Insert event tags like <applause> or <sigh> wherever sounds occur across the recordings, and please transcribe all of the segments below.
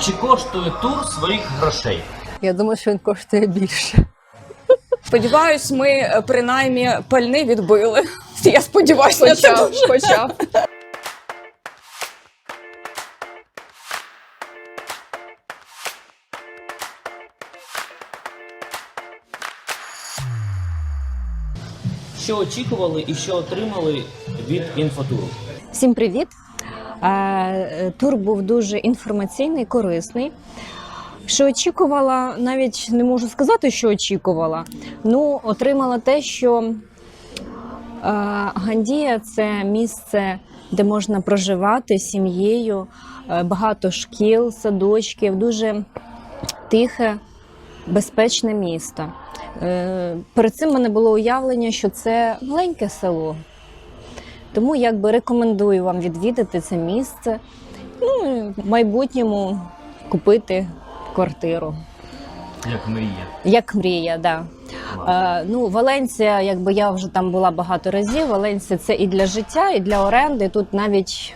Чи коштує тур своїх грошей? Я думаю, що він коштує більше. Сподіваюсь, ми е, принаймні пальни відбили. <laughs> Я сподіваюся, на це дуже. хоча. Що очікували і що отримали від інфотуру? Всім привіт! Е, Тур був дуже інформаційний, корисний. Що очікувала, навіть не можу сказати, що очікувала. Ну, отримала те, що е, Гандія це місце, де можна проживати з сім'єю, е, багато шкіл, садочків, дуже тихе, безпечне місто. Перед цим мене було уявлення, що це маленьке село. Тому якби рекомендую вам відвідати це місце. Ну, і в майбутньому купити квартиру. Як мрія. Як мрія, да. Е, ну, Валенція, якби я вже там була багато разів. Валенція це і для життя, і для оренди. Тут навіть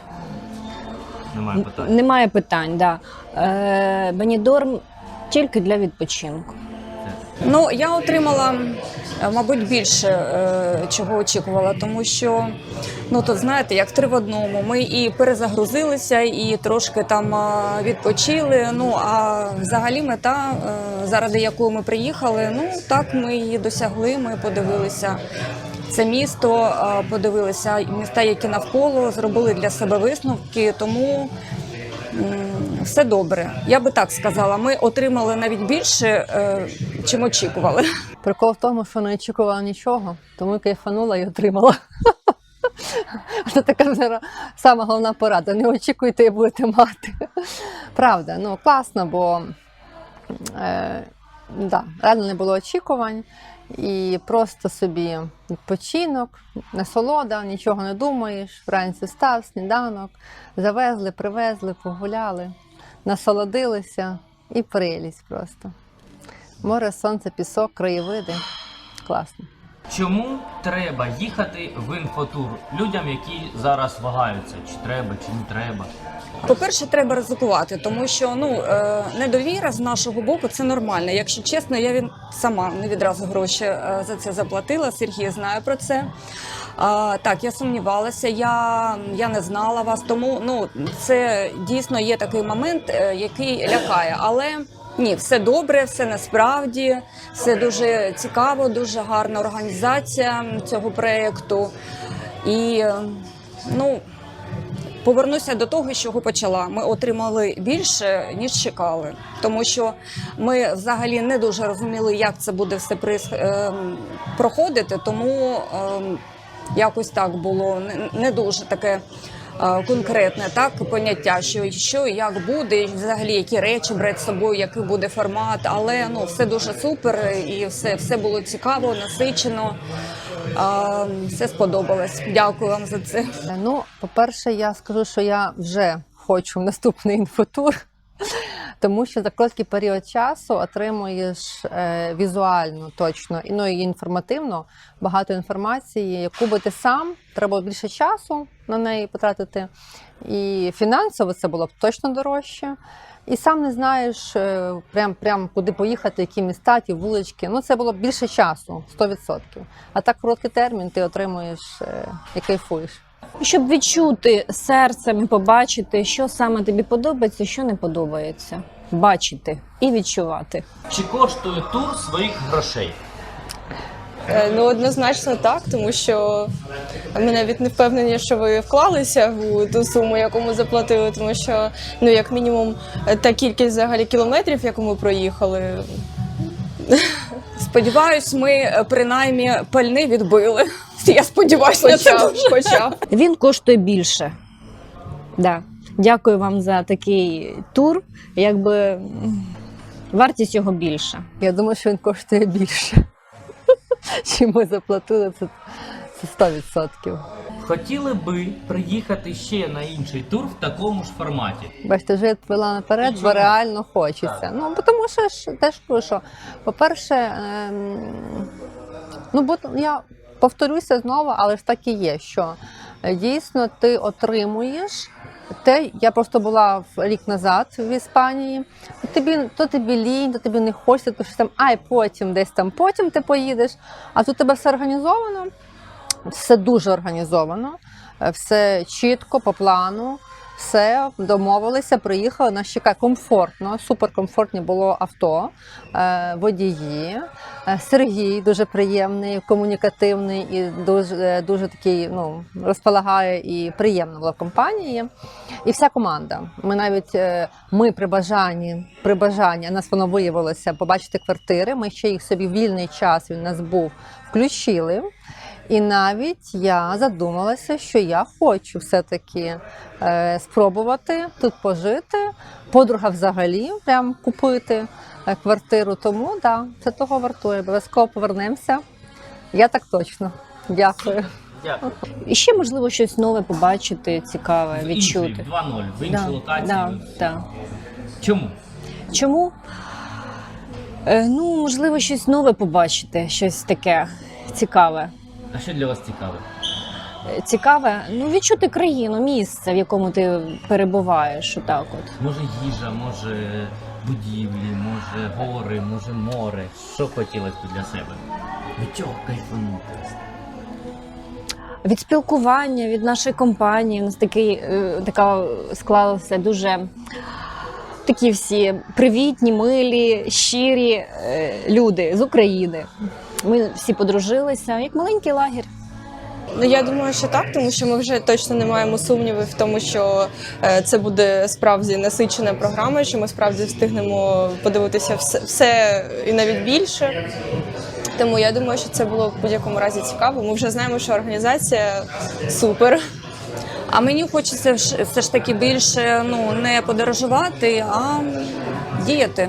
Немає питань. немає питань. Да. Е, Бенідорм тільки для відпочинку. Ну, я отримала, мабуть, більше е, чого очікувала, тому що ну тут знаєте, як три в одному. Ми і перезагрузилися, і трошки там е, відпочили. Ну а взагалі мета, е, заради якої ми приїхали, ну так ми її досягли. Ми подивилися. Це місто е, подивилися міста, які навколо зробили для себе висновки. Тому все добре. Я би так сказала. Ми отримали навіть більше, е, чим очікували. Прикол в тому, що не очікувала нічого, тому кайфанула і отримала. <laughs> Це така сама головна порада. Не очікуйте і будете мати. Правда, ну класно, бо е, да, реально не було очікувань. І просто собі відпочинок, насолода, нічого не думаєш. Вранці став, сніданок, завезли, привезли, погуляли, насолодилися і прелість просто. Море, сонце, пісок, краєвиди. Класно. Чому треба їхати в інфотур людям, які зараз вагаються, чи треба, чи не треба? По-перше, треба ризикувати, тому що ну е, недовіра з нашого боку це нормально. Якщо чесно, я він сама не відразу гроші е, за це заплатила. Сергій знає про це. А, так, я сумнівалася, я, я не знала вас, тому ну це дійсно є такий момент, е, який лякає. Але ні, все добре, все насправді, все дуже цікаво, дуже гарна організація цього проєкту. І е, ну. Повернуся до того, з чого почала. Ми отримали більше ніж чекали, тому що ми взагалі не дуже розуміли, як це буде все ем, проходити. Тому ем, якось так було не дуже таке. Е, Конкретне так поняття, що що як буде, взагалі які речі брати з собою, який буде формат. Але ну все дуже супер, і все, все було цікаво, насичено. А, все сподобалось. Дякую вам за це. Е, Ну, по-перше, я скажу, що я вже хочу наступний інфотур, тому що за короткий період часу отримуєш е, візуально точно і ну, і інформативно багато інформації, яку би ти сам треба більше часу на неї потратити. І фінансово це було б точно дорожче. І сам не знаєш е, прям, прям куди поїхати, які міста, ті вулички. Ну це було більше часу, 100%. А так короткий термін ти отримуєш е, і кайфуєш. Щоб відчути серцем і побачити, що саме тобі подобається, що не подобається. Бачити і відчувати. Чи коштує тур своїх грошей? Е, Ну, однозначно так, тому що ми навіть не впевнені, що ви вклалися в ту суму, яку ми заплатили, тому що ну як мінімум та кількість взагалі кілометрів, яку ми проїхали. <laughs> Сподіваюсь, ми е, принаймні пальни відбили. <laughs> Я сподіваюся, на це б. Він коштує більше. Да. Дякую вам за такий тур. Якби вартість його більша. Я думаю, що він коштує більше. <laughs> Чим ми заплатили, це, це 100%. Хотіли би приїхати ще на інший тур в такому ж форматі. Бачите, вже відповіла наперед, бо реально хочеться. Так. Ну, бо тому що ж теж що, по-перше, ем, ну, бо я повторюся знову, але ж так і є, що е, дійсно ти отримуєш те, я просто була в рік назад в Іспанії. Тобі то тобі лінь, то тобі не хочеться, то щось там, ай, потім десь там, потім ти поїдеш. А тут тебе все організовано, все дуже організовано, е, все чітко по плану. Все, домовилися, приїхали, нас чекає комфортно, суперкомфортні було авто, е, водії. Е, Сергій дуже приємний, комунікативний і дуже, е, дуже такий ну, розполагає і приємно було в компанії. І вся команда. Ми навіть ми при бажанні, при бажанні, нас воно виявилося побачити квартири. Ми ще їх собі в вільний час він нас був, включили. І навіть я задумалася, що я хочу все-таки е, спробувати тут пожити. Подруга взагалі прям купити е, квартиру. Тому да, це того вартує. Обов'язково повернемося. Я так точно. Дякую. Дякую. І ще можливо щось нове побачити, цікаве, В інший, відчути. в 2-0, в іншій Да, локації. да, да. Чому? Чому? Е, ну, можливо, щось нове побачити, щось таке цікаве. А що для вас цікаве? Е, Цікаве, ну відчути країну, місце, в якому ти перебуваєш. Отак от. Може їжа, може будівлі, може гори, може море. Що хотілося б для себе? Від чого кайфанути? Від спілкування, від нашої компанії. У нас такий, е, така склалася дуже такі всі привітні, милі, щирі е, люди з України. Ми всі подружилися, як маленький лагерь. Ну я думаю, що так, тому що ми вже точно не маємо сумнівів в тому, що е, це буде справді насичена програма, що ми справді встигнемо подивитися все, все і навіть більше. Тому я думаю, що це було в будь-якому разі цікаво. Ми вже знаємо, що організація супер. А мені хочеться все ж таки більше ну, не подорожувати, а діяти.